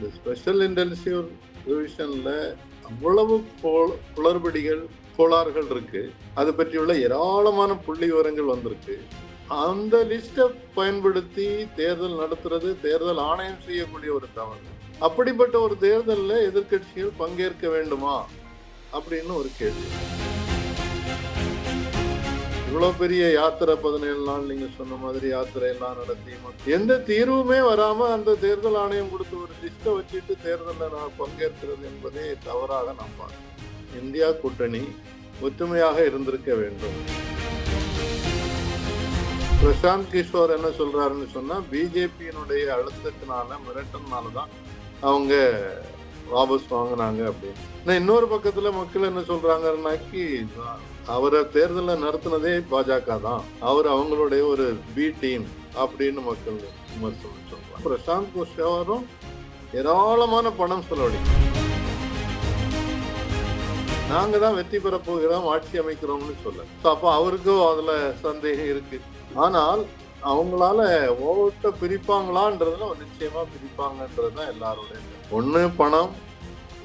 இந்த special intensive ரிவிஷனில் அவ்வளவு கோ- குளறுபடிகள் கோளாறுகள் இருக்கு. அது பற்றியுள்ள ஏராளமான புள்ளி விவரங்கள் வந்திருக்கு. அந்த லிஸ்ட்டை பயன்படுத்தி தேர்தல் நடத்துறது தேர்தல் ஆணையம் செய்யக்கூடிய ஒரு தவறு. அப்படிப்பட்ட ஒரு தேர்தலில் எதிர்கட்சிகள் பங்கேற்க வேண்டுமா? அப்படின்னு ஒரு கேள்வி. இவ்வளவு பெரிய யாத்திரை பதினேழு நாள் நீங்க சொன்ன மாதிரி யாத்திரை எல்லாம் நடத்தி எந்த தீர்வுமே வராம அந்த தேர்தல் ஆணையம் கொடுத்த ஒரு லிஸ்ட்டை வச்சுட்டு தேர்தலில் நான் பங்கேற்கிறது என்பதே தவறாக நான் பார்க்கிறேன். இந்தியா கூட்டணி ஒற்றுமையாக இருந்திருக்க வேண்டும். பிரசாந்த் கிஷோர் என்ன சொல்றாருன்னு சொன்னா பிஜேபியினுடைய அழுத்தத்தினால மிரட்டல்னால தான் அவங்க வாபஸ் வாங்கினாங்க அப்படின்னு. இன்னொரு பக்கத்துல மக்கள் என்ன சொல்றாங்கன்னாக்கி அவரை தேர்தலை நடத்தினதே பாஜக தான். அவர் அவங்களுடைய ஒரு பி டீம் அப்படின்னு மக்கள் விமர்சனம் சொல்றாங்க. பிரசாந்த் கிஷோரும் ஏராளமான பணம் செலவழி நாங்க தான் வெற்றி பெற போகிறோம் ஆட்சி அமைக்கிறோம்னு சொல்ல அப்போ அவருக்கும் அதுல சந்தேகம் இருக்கு. ஆனால் அவங்களால ஓட்ட பிரிப்பாங்களான்றதுல ஒரு நிச்சயமா பிரிப்பாங்கன்றதுதான் எல்லாருடைய ஒன்று பணம்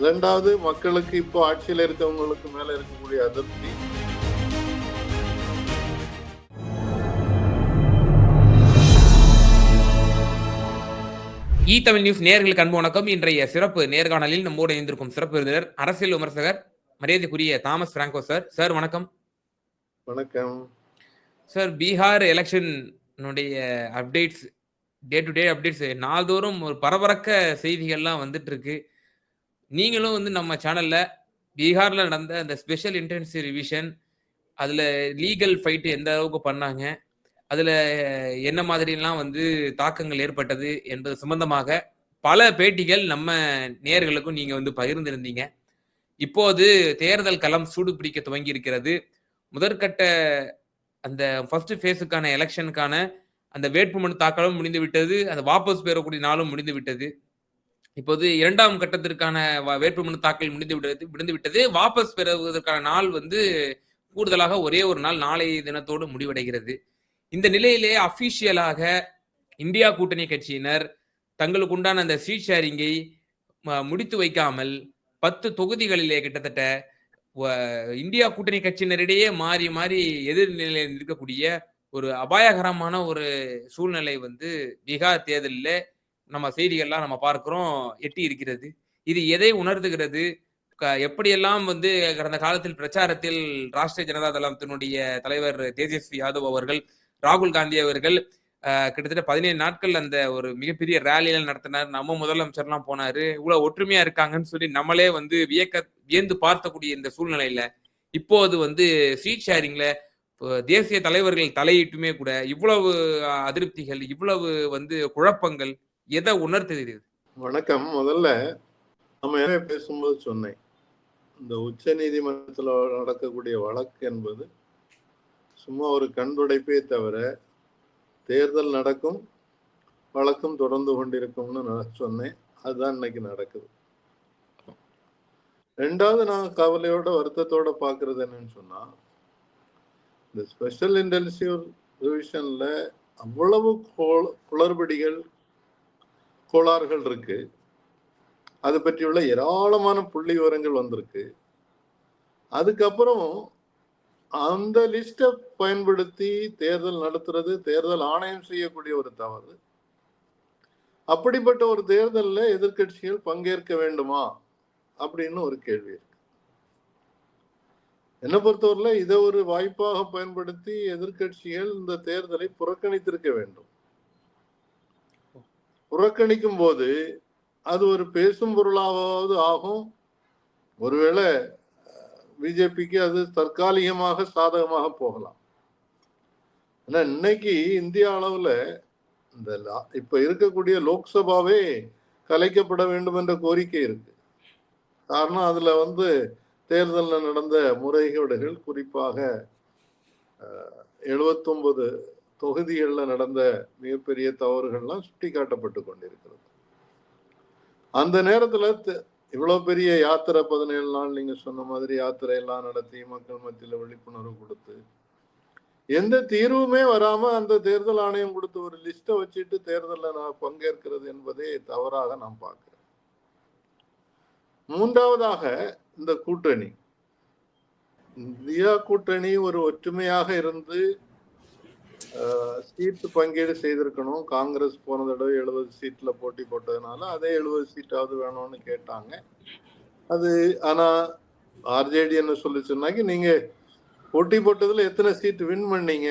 ரெண்டாவது மக்களுக்கு இப்போ ஆட்சியில் இருக்கவங்களுக்கு மேல இருக்கக்கூடிய அதிருப்தி. இ தமிழ் நியூஸ் நேர்களுக்கு அன்பு வணக்கம். இன்றைய சிறப்பு நேர்காணலில் நம்மோடு இணைந்திருக்கும் சிறப்பு விருந்தினர் அரசியல் விமர்சகர் மரியாதைக்குரிய தாமஸ் பிராங்கோ சார். சார் வணக்கம். வணக்கம். Sir Bihar எலெக்ஷனுடைய updates day to day updates நாள்தோறும் ஒரு பரபரக்க செய்திகள்லாம் வந்துட்டு இருக்கு நீங்களும் வந்து நம்ம சேனல்ல பீகார்ல நடந்த அந்த ஸ்பெஷல் இன்டென்சிவ் ரிவிஷன் அதுல லீகல் ஃபைட் எந்த அளவுக்கு பண்ணாங்க? அதுல என்ன மாதிரிலாம் வந்து தாக்கங்கள் ஏற்பட்டது என்பது சம்பந்தமாக பல பேட்டிகள் நம்ம நேர்களுக்கும் நீங்க வந்து பகிர்ந்திருந்தீங்க. இப்போது தேர்தல் களம் சூடு பிடிக்க துவங்கி இருக்கிறது முதற்கட்ட அந்த ஃபர்ஸ்ட் ஃபேஸுக்கான எலெக்ஷனுக்கான அந்த வேட்புமனு தாக்கலும் முடிந்து விட்டது அந்த வாபஸ் பெறக்கூடிய நாளும் முடிந்து விட்டது இப்போது இரண்டாம் கட்டத்திற்கான வ- வேட்புமனு தாக்கல் முடிந்து விட்டது முடிந்து விட்டது வாபஸ் பெறுவதற்கான நாள் வந்து கூடுதலாக ஒரே ஒரு நாள் நாளைய தினத்தோடு முடிவடைகிறது. இந்த நிலையிலே அபிஷியலாக இந்தியா கூட்டணி கட்சியினர் தங்களுக்கு உண்டான அந்த சீட் ஷேரிங்கை முடித்து வைக்காமல் பத்து தொகுதிகளிலே கிட்டத்தட்ட இந்தியா கூட்டணி கட்சியினரிடையே மாறி மாறி எதிர்நிலையில் இருக்கக்கூடிய ஒரு அபாயகரமான ஒரு சூழ்நிலை வந்து பீகார் தேர்தலில் நம்ம செய்திகள்லாம் நம்ம பார்க்கிறோம் எட்டி இருக்கிறது. இது எதை உணர்த்துகிறது? க- எப்படியெல்லாம் வந்து கடந்த காலத்தில் பிரச்சாரத்தில் ராஷ்டிரிய ஜனதா தளத்தினுடைய தலைவர் தேஜஸ்வி யாதவ் அவர்கள் ராகுல் காந்தி அவர்கள் கிட்டத்தட்ட பதினேழு நாட்கள் அந்த ஒரு மிகப்பெரிய ரேலியெல்லாம் நடத்தினார். நம்ம முதலமைச்சர்லாம் போனாரு. இவ்வளவு ஒற்றுமையா இருக்காங்கன்னு சொல்லி நம்மளே வந்து வியக்க வியந்து பார்த்தக்கூடிய இந்த சூழ்நிலையில இப்போது வந்து சீட் ஷேரிங்ல தேசிய தலைவர்கள் தலையிட்டுமே கூட இவ்வளவு அதிருப்திகள் இவ்வளவு வந்து குழப்பங்கள் எதை உணர்த்துகிறது வணக்கம். முதல்ல நம்ம ஏற்கனவே பேசும்போது சொன்னேன். இந்த உச்ச நீதிமன்றத்தில் நடக்கக்கூடிய வழக்கு என்பது சும்மா ஒரு கண்டுடைப்பே தவிர தேர்தல் நடக்கும் வழக்கம் தொடர்ந்து கொண்டிருக்கும்னு நான் சொன்னேன். அதுதான் இன்னைக்கு நடக்குது. ரெண்டாவது நான் கவலையோட வருத்தத்தோட பார்க்கறது என்னன்னு சொன்னா இந்த ஸ்பெஷல் இன்டென்சிவ் ரிவிஷன்ல அவ்வளவு குளறுபடிகள் கோளாறுகள் இருக்கு. அது பற்றியுள்ள ஏராளமான புள்ளி விவரங்கள் வந்திருக்கு. அதுக்கப்புறம் அந்த லிஸ்ட்டை பயன்படுத்தி தேர்தல் நடத்துறது தேர்தல் ஆணையம் செய்யக்கூடிய ஒரு தவறு. அப்படிப்பட்ட ஒரு தேர்தலில் எதிர்க்கட்சிகள் பங்கேற்க வேண்டுமா? அப்படின்னு ஒரு கேள்வி இருக்கு. என்னை பொறுத்தவரையில் இதை ஒரு வாய்ப்பாக பயன்படுத்தி எதிர்க்கட்சிகள் இந்த தேர்தலை புறக்கணித்திருக்க வேண்டும். புறக்கணிக்கும் போது அது ஒரு பேசும் பொருளாவது ஆகும். ஒருவேளை பிஜேபிக்கு அது தற்காலிகமாக சாதகமாக போகலாம். ஆனா இன்னைக்கு இந்திய அளவுல இந்த லா- இப்ப இருக்கக்கூடிய லோக்சபாவே கலைக்கப்பட வேண்டும் என்ற கோரிக்கை இருக்கு. காரணம் அதுல வந்து தேர்தலில் நடந்த முறைகேடுகள் குறிப்பாக எழுபத்தொன்பது தொகுதிகளில் நடந்த மிகப்பெரிய தவறுகள்லாம் சுட்டிக்காட்டப்பட்டு கொண்டிருக்கிறது. அந்த நேரத்துல இவ்வளவு பெரிய யாத்திரை பதினேழு நாள் நீங்க சொன்ன மாதிரி யாத்திரை எல்லாம் நடத்தி மக்கள் மத்தியில விழிப்புணர்வு கொடுத்து எந்த தீர்வுமே வராம அந்த தேர்தல் ஆணையம் கொடுத்த ஒரு லிஸ்ட்டை வச்சுட்டு தேர்தலில் நான் பங்கேற்கிறது என்பதே தவறாக நான் பார்க்கிறேன். மூன்றாவதாக இந்த கூட்டணி. இந்தியா கூட்டணி ஒரு ஒற்றுமையாக இருந்து சீட்டு பங்கீடு செய்திருக்கணும். காங்கிரஸ் போன தடவை எழுபது சீட்ல போட்டி போட்டதுனால அதே எழுபது சீட்டாவது வேணும்னு கேட்டாங்க. அது ஆனா ஆர்ஜேடி என்ன சொல்லிச்சுனாக்கி நீங்க போட்டி போட்டதுல எத்தனை சீட் வின் பண்ணீங்க?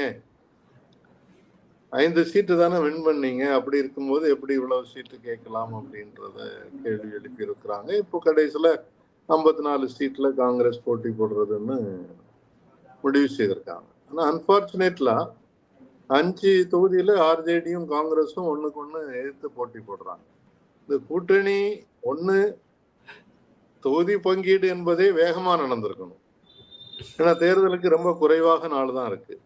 ஐந்து சீட்டு தானே வின் பண்ணீங்க. அப்படி இருக்கும்போது எப்படி இவ்வளவு சீட்டு கேட்கலாம்? அப்படின்றத கேள்வி எழுப்பி இருக்கிறாங்க. இப்போ கடைசியில ஐம்பத்தி நாலு சீட்ல காங்கிரஸ் போட்டி போடுறதுன்னு முடிவு செய்திருக்காங்க. ஆனா அன்பார்ச்சுனேட்லா அஞ்சு தொகுதியில ஆர்ஜேடியும் காங்கிரஸும் ஒண்ணுக்கு ஒண்ணு எதிர்த்து போட்டி போடுறாங்க. இந்த கூட்டணி ஒண்ணு தொகுதி பங்கீடு என்பதே வேகமா நடந்திருக்கணும். ஏன்னா தேர்தலுக்கு ரொம்ப குறைவாக நாள் தான் இருக்கு.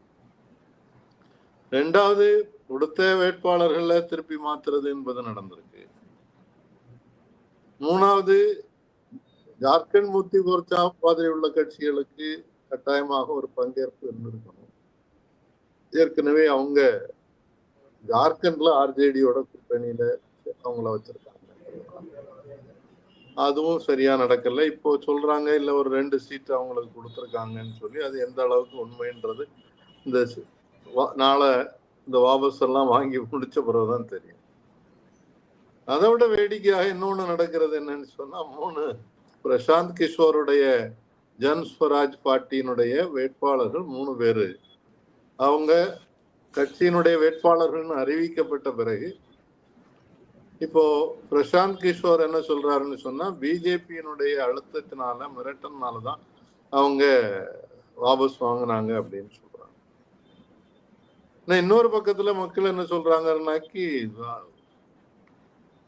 ரெண்டாவது கொடுத்த வேட்பாளர்கள திருப்பி மாத்துறது என்பது நடந்திருக்கு. மூணாவது ஜார்க்கண்ட் முக்தி மோர்ச்சா மாதிரி உள்ள கட்சிகளுக்கு கட்டாயமாக ஒரு பங்கேற்பு இருந்திருக்கணும். ஏற்கனவே அவங்க ஜார்க்கண்ட்ல ஆர்ஜேடியோட கூட்டணியில அவங்கள வச்சிருக்காங்க. அதுவும் சரியா நடக்கல. இப்போ சொல்றாங்க இல்ல ஒரு ரெண்டு சீட் அவங்களுக்கு கொடுத்துருக்காங்கன்னு சொல்லி அது எந்த அளவுக்கு உண்மைன்றது இந்த நாளை இந்த வாபஸ் எல்லாம் வாங்கி முடிச்ச பிறகுதான் தெரியும். அதை விட வேடிக்கையாக இன்னொன்னு நடக்கிறது என்னன்னு சொன்னா மூணு பிரசாந்த் கிஷோருடைய ஜன் ஸ்வராஜ் பார்ட்டியினுடைய வேட்பாளர்கள் மூணு பேரு. அவங்க கட்சியினுடைய வேட்பாளர்கள்னு அறிவிக்கப்பட்ட பிறகு இப்போ பிரசாந்த் கிஷோர் என்ன சொல்றாருன்னு சொன்னா பிஜேபியினுடைய அழுத்தத்தினால மிரட்டல்னால தான் அவங்க வாபஸ் வாங்குனாங்க அப்படின்னு சொல்றாங்க. நான் இன்னொரு பக்கத்துல மக்கள் என்ன சொல்றாங்கன்னாக்கி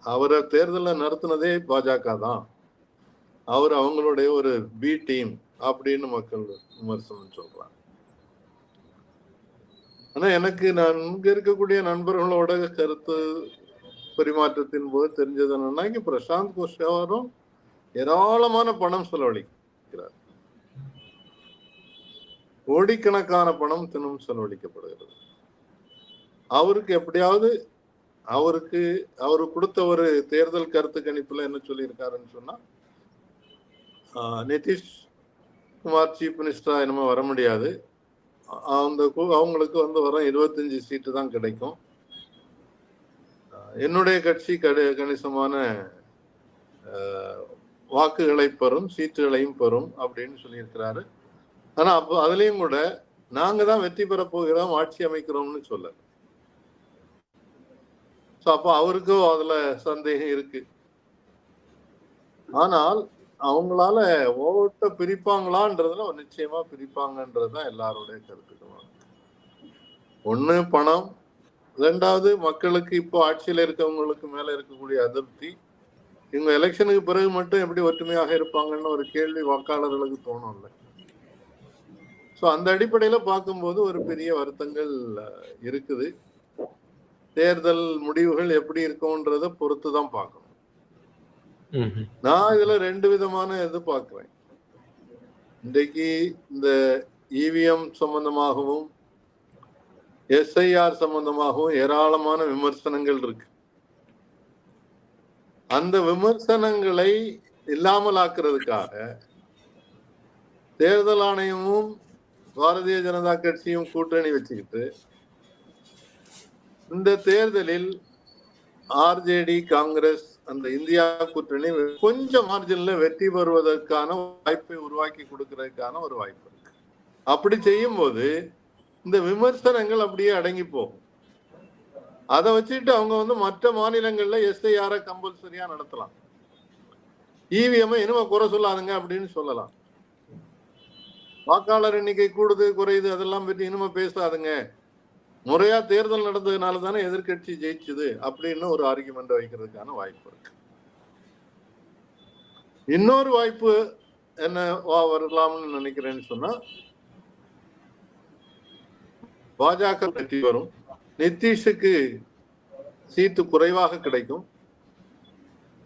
அவரை தேர்தலில் நடத்தினதே பாஜக தான். அவர் அவங்களுடைய ஒரு பி டீம் அப்படின்னு மக்கள் விமர்சனம் சொல்றாங்க. ஆனா எனக்கு நான் இங்க இருக்கக்கூடிய நண்பர்களோட கருத்து பரிமாற்றத்தின் போது தெரிஞ்சது என்னன்னா இங்க பிரசாந்த் கோஷாவரும் ஏராளமான பணம் செலவழிக்கிறார். கோடிக்கணக்கான பணம் தினம் செலவழிக்கப்படுகிறது. அவருக்கு எப்படியாவது அவருக்கு அவரு கொடுத்த ஒரு தேர்தல் கருத்து கணிப்புல என்ன சொல்லியிருக்காருன்னு சொன்னா நிதிஷ் குமார் சீஃப் மினிஸ்டரா என்னமோ வர முடியாது. அந்த அவங்களுக்கு வந்து வர இருபத்தஞ்சு சீட்டு தான் கிடைக்கும். என்னுடைய கட்சி கடு கணிசமான ஆஹ், வாக்குகளை பெறும் சீட்டுகளையும் பெறும் அப்படின்னு சொல்லியிருக்கிறாரு. ஆனா அப்போ அதுலயும் கூட நாங்க தான் வெற்றி பெற போகிறோம் ஆட்சி அமைக்கிறோம்னு சொல்ல சோ அப்போ அவருக்கும் அதுல சந்தேகம் இருக்கு. ஆனால் அவங்களால ஓட்ட பிரிப்பாங்களான்றதுல நிச்சயமா பிரிப்பாங்கன்றதுதான் எல்லாருடைய கருத்துக்களும் ஒண்ணு பணம். ரெண்டாவது மக்களுக்கு இப்போ ஆட்சியில இருக்கவங்களுக்கு மேல இருக்கக்கூடிய அதிருப்தி. இவங்க எலெக்ஷனுக்கு பிறகு மட்டும் எப்படி ஒற்றுமையாக இருப்பாங்கன்னு ஒரு கேள்வி வாக்காளர்களுக்கு தோணும்ல. சோ அந்த அடிப்படையில பார்க்கும்போது ஒரு பெரிய வருத்தங்கள் இருக்குது. தேர்தல் முடிவுகள் எப்படி இருக்கும்ன்றத பொறுத்து தான் பார்க்கணும். நான் இதுல ரெண்டு விதமான இது பாக்குறேன் இன்றைக்கு இந்த இவிஎம் சம்பந்தமாகவும் எஸ்ஐஆர் சம்பந்தமாகவும் ஏராளமான விமர்சனங்கள் இருக்கு. அந்த விமர்சனங்களை இல்லாமல் ஆக்குறதுக்காக தேர்தல் ஆணையமும் பாரதிய ஜனதா கட்சியும் கூட்டணி வச்சுக்கிட்டு இந்த தேர்தலில் ஆர்ஜேடி காங்கிரஸ் அந்த இந்தியா கூட்டணி கொஞ்சம் மார்ஜின்ல வெற்றி பெறுவதற்கான வாய்ப்பை உருவாக்கி கொடுக்கறதுக்கான ஒரு வாய்ப்பு இருக்கு. அப்படி செய்யும் போது இந்த விமர்சனங்கள் அப்படியே அடங்கி போகும். அதை வச்சுட்டு அவங்க வந்து மற்ற மாநிலங்கள்ல எஸ்ஐஆர கம்பல்சரியா நடத்தலாம். இவிஎம் இனிமே குறை சொல்லாதுங்க அப்படின்னு சொல்லலாம். வாக்காளர் எண்ணிக்கை கூடுது குறையுது அதெல்லாம் பற்றி இனிமே பேசாதுங்க. முறையா தேர்தல் நடந்ததுனால தானே எதிர்கட்சி ஜெயிச்சுது அப்படின்னு ஒரு ஆர்குமெண்ட் வைக்கிறதுக்கான வாய்ப்பு இருக்கு. இன்னொரு வாய்ப்பு என்ன வா வரலாம்னு நினைக்கிறேன்னு சொன்னா பாஜக வெற்றி வரும் நிதிஷுக்கு சீட்டு குறைவாக கிடைக்கும்.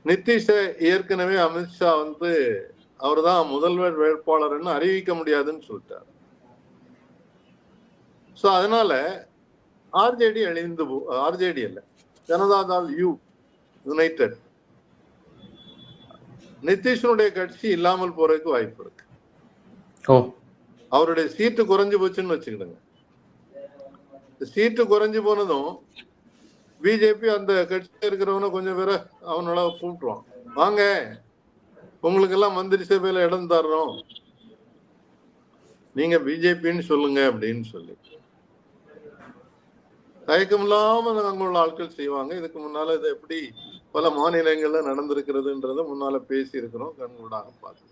நிதிஷ ஏற்கனவே அமித்ஷா வந்து அவர் தான் முதல்வர் வேட்பாளர்னு அறிவிக்க முடியாதுன்னு சொல்லிட்டார். சோ அதனால ஆர்ஜேடி அழிந்து ஆர்ஜேடி அல்ல. ஜனதாதள் யூ யுனைடெட் நிதிஷனுடைய கட்சி இல்லாமல் போறதுக்கு வாய்ப்பு இருக்கு. அவருடைய சீட்டு குறைஞ்சு போச்சுன்னு வச்சுக்கிடுங்க. சீட்டு குறைஞ்சு போனதும் பிஜேபி அந்த கட்சியில இருக்கிறவன கொஞ்சம் பேரை அவனால கூப்பிட்டுருவான். வாங்க உங்களுக்கு எல்லாம் மந்திரி சபையில இடம் தர்றோம். நீங்க பிஜேபின்னு சொல்லுங்க அப்படின்னு சொல்லி. தயக்கம் இல்லாம அங்க உள்ள ஆட்கள் செய்வாங்க. இதுக்கு முன்னால இது எப்படி பல மாநிலங்கள்ல நடந்திருக்கிறதுன்றத முன்னால பேசி இருக்கிறோம் கண்கூடாக பார்த்து.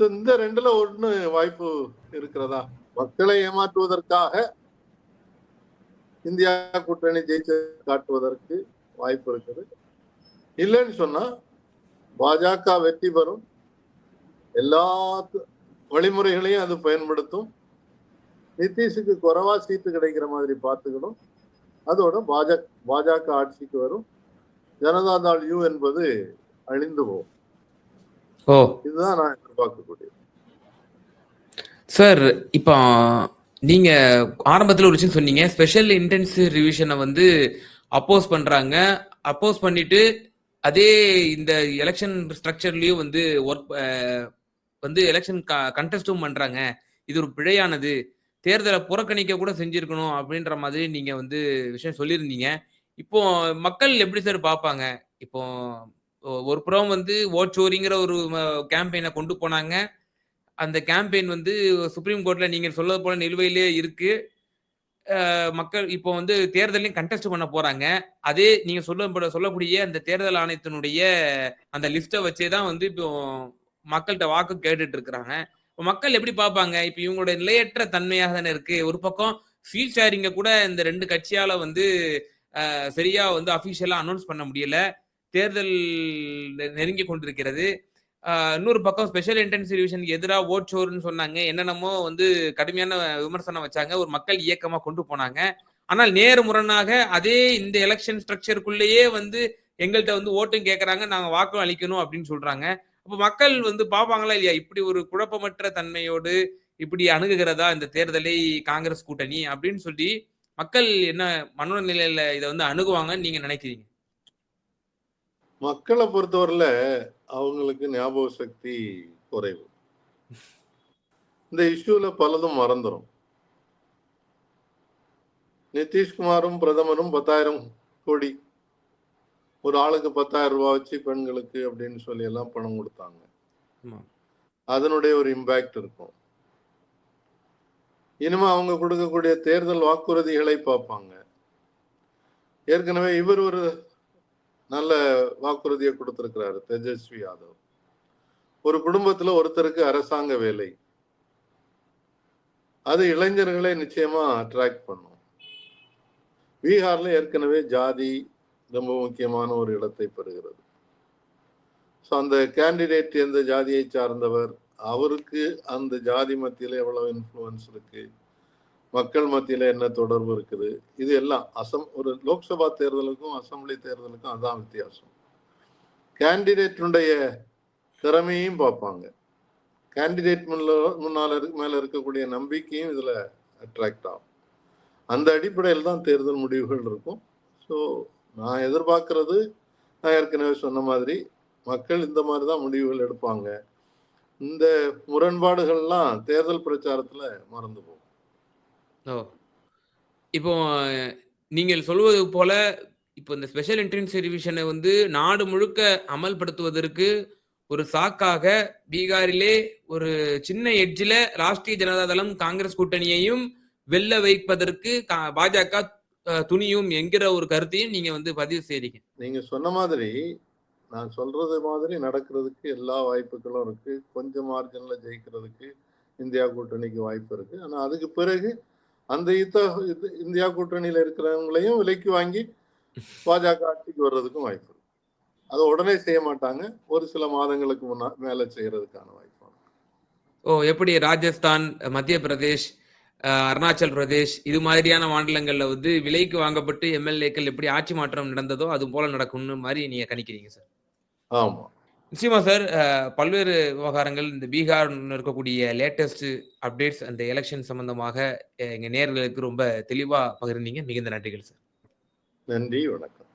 இந்த ரெண்டுல ஒண்ணு வாய்ப்பு இருக்கிறதா? மக்களை ஏமாற்றுவதற்காக இந்தியா கூட்டணி ஜெயிச்சு காட்டுவதற்கு வாய்ப்பு இருக்குது. இல்லைன்னு சொன்னா பாஜக வெற்றி பெறும். எல்லா வழிமுறைகளையும் அது பயன்படுத்தும். நிதிஷுக்கு குறைவா சீட்டு கிடைக்கிற மாதிரி பார்த்துக்கணும். அதோட பாஜக பாஜக ஆட்சிக்கு வரும். ஜனதாதள் யூ என்பது அழிந்து போகும். ஓ. இதுதான் நான் எதிர்பார்க்கக்கூடியது சார் இப்போ நீங்க ஆரம்பத்துல ஒரு விஷயம் சொன்னீங்க. ஸ்பெஷல் இன்டென்சிவ் ரிவிஷனை வந்து அப்போஸ் பண்றாங்க. அப்போஸ் பண்ணிட்டு அதே இந்த எலெக்ஷன் ஸ்ட்ரக்சர்லயும் வந்து ஒர்க் வந்து எலெக்ஷன் கண்டெஸ்டும் பண்றாங்க. இது ஒரு பிழையானது. தேர்தலை புறக்கணிக்க கூட செஞ்சிருக்கணும் அப்படின்ற மாதிரி நீங்க வந்து விஷயம் சொல்லியிருந்தீங்க. இப்போ மக்கள் எப்படி சார் பார்ப்பாங்க? இப்போ ஒ- ஒரு புறம் வந்து ஓட் சோரிங்கிற ஒரு கேம்பெயினை கொண்டு போனாங்க. அந்த கேம்பெயின் வந்து சுப்ரீம் கோர்ட்ல நீங்க சொல்ல போல நிலுவையிலே இருக்கு. மக்கள் இப்போ வந்து தேர்தலையும் கண்டெஸ்ட் பண்ண போறாங்க. அதே நீங்க சொல்ல சொல்லக்கூடிய அந்த தேர்தல் ஆணையத்தினுடைய அந்த லிஸ்ட்டை வச்சே தான் வந்து இப்போ மக்கள்கிட்ட வாக்கு கேட்டுட்டு இருக்கிறாங்க. மக்கள் எப்படி பார்ப்பாங்க? இப்போ இவங்களோட நிலையற்ற தன்மையாக தானே இருக்கு. ஒரு பக்கம் சீட் ஷேரிங்க கூட இந்த ரெண்டு கட்சியால வந்து சரியா வந்து அபிஷியலா அனௌன்ஸ் பண்ண முடியல. தேர்தல் நெருங்கி கொண்டிருக்கிறது. இன்னொரு பக்கம் ஸ்பெஷல் இன்டென்சிவ் எதிராக ஓட் சோறுன்னு சொன்னாங்க. என்னென்னமோ வந்து கடுமையான விமர்சனம் வச்சாங்க. ஒரு மக்கள் இயக்கமா கொண்டு போனாங்க. ஆனால் நேர் முரணாக அதே இந்த எலெக்ஷன் ஸ்ட்ரக்சருக்குள்ளேயே வந்து எங்கள்கிட்ட வந்து ஓட்டும் கேட்கறாங்க நாங்க வாக்கும் அளிக்கணும் அப்படின்னு சொல்றாங்க. அப்போ மக்கள் வந்து பார்ப்பாங்களா இல்லையா? இப்படி ஒரு குழப்பமற்ற தன்மையோடு இப்படி அணுகுகிறதா இந்த தேர்தலை காங்கிரஸ் கூட்டணி அப்படின்னு சொல்லி மக்கள் என்ன மனோநிலையில இதை வந்து அணுகுவாங்கன்னு நீங்க நினைக்கிறீங்க? மக்களை பொறுத்தவரையில அவங்களுக்கு ஞாபக சக்தி குறைவு. இந்த இஷ்யூல பலதும் மறந்துடும் நிதிஷ்குமாரும் பிரதமரும் பத்தாயிரம் கோடி ஒரு ஆளுக்கு பத்தாயிரம் ரூபாய் வச்சு பெண்களுக்கு அப்படின்னு சொல்லி எல்லாம் பணம் கொடுத்தாங்க. அதனுடைய ஒரு இம்பாக்ட் இருக்கும். இனிமே அவங்க கொடுக்கக்கூடிய தேர்தல் வாக்குறுதிகளை பார்ப்பாங்க. ஏற்கனவே இவர் ஒரு நல்ல வாக்குறுதியை கொடுத்திருக்கிறாரு தேஜஸ்வி யாதவ். ஒரு குடும்பத்துல ஒருத்தருக்கு அரசாங்க வேலை. அது இளைஞர்களை நிச்சயமா அட்ராக்ட் பண்ணும். பீகார்ல ஏற்கனவே ஜாதி ரொம்ப முக்கியமான ஒரு இடத்தை பெறுகிறது. ஸோ அந்த கேண்டிடேட் எந்த ஜாதியை சார்ந்தவர் அவருக்கு அந்த ஜாதி மத்தியில் எவ்வளவு இன்ஃப்ளூயன்ஸ் இருக்கு மக்கள் மத்தியில் என்ன தொடர்பு இருக்குது இது எல்லாம் அசம் ஒரு லோக்சபா தேர்தலுக்கும் அசெம்பிளி தேர்தலுக்கும் அதான் வித்தியாசம். கேண்டிடேட்டுடைய திறமையும் பார்ப்பாங்க. கேண்டிடேட் முன்னால் இருக்கு- மேலே இருக்கக்கூடிய நம்பிக்கையும் இதில் அட்ராக்ட் ஆகும். அந்த அடிப்படையில் தான் தேர்தல் முடிவுகள் இருக்கும். ஸோ நான் எதிர்பார்க்கறது நான் ஏற்கனவே சொன்ன மாதிரி மக்கள் இந்த மாதிரி தான் முடிவுகள் எடுப்பாங்க. இந்த முரண்பாடுகள்லாம் தேர்தல் பிரச்சாரத்துல மறந்து போகும். ஓ. இப்போ நீங்கள் சொல்வது போல இப்போ இந்த ஸ்பெஷல் என்ட்ரன்ஸ் ரிவிஷனை வந்து நாடு முழுக்க அமல்படுத்துவதற்கு ஒரு சாக்காக பீகாரிலே ஒரு சின்ன எட்ஜில் ராஷ்டிரிய ஜனதா தளம் காங்கிரஸ் கூட்டணியையும் வெல்ல வைப்பதற்கு கா- பாஜக துணியும் என்கிற ஒரு கருத்தையும் நீங்க வந்து பதிவு செய்றீங்க. நீங்க சொன்ன மாதிரி நான் சொல்றது மாதிரி நடக்கிறதுக்கு எல்லா வாய்ப்புகளும் இருக்கு. கொஞ்சம் மார்ஜின்ல ஜெயிக்கிறதுக்கு இந்தியா கூட்டணிக்கு வாய்ப்பு இருக்கு. ஆனா அதுக்கு பிறகு அந்த யுத்த இது- இந்தியா கூட்டணியில இருக்கிறவங்களையும் விலைக்கு வாங்கி பாஜக ஆட்சிக்கு வர்றதுக்கும் வாய்ப்பு இருக்கு. அதை உடனே செய்ய மாட்டாங்க. ஒரு சில மாதங்களுக்கு முன்னா மேல செய்யறதுக்கான வாய்ப்பு. ஓ எப்படி ராஜஸ்தான் மத்திய பிரதேஷ் அருணாச்சல் பிரதேஷ் இது மாதிரியான மாநிலங்கள்ல வந்து விலைக்கு வாங்கப்பட்டு எம்எல்ஏக்கள் எப்படி ஆட்சி மாற்றம் நடந்ததோ அது போல நடக்கும்னு மாதிரி நீங்க கணிக்கிறீங்க சார். ஆமா. நிச்சயமா சார். பல்வேறு விவகாரங்கள் இந்த பீகார் இருக்கக்கூடிய லேட்டஸ்ட் அப்டேட்ஸ் அந்த எலெக்ஷன் சம்பந்தமாக எங்க நேர்களுக்கு ரொம்ப தெளிவா பகிர்ந்தீங்க. மிகுந்த நன்றிகள் சார். நன்றி வணக்கம்.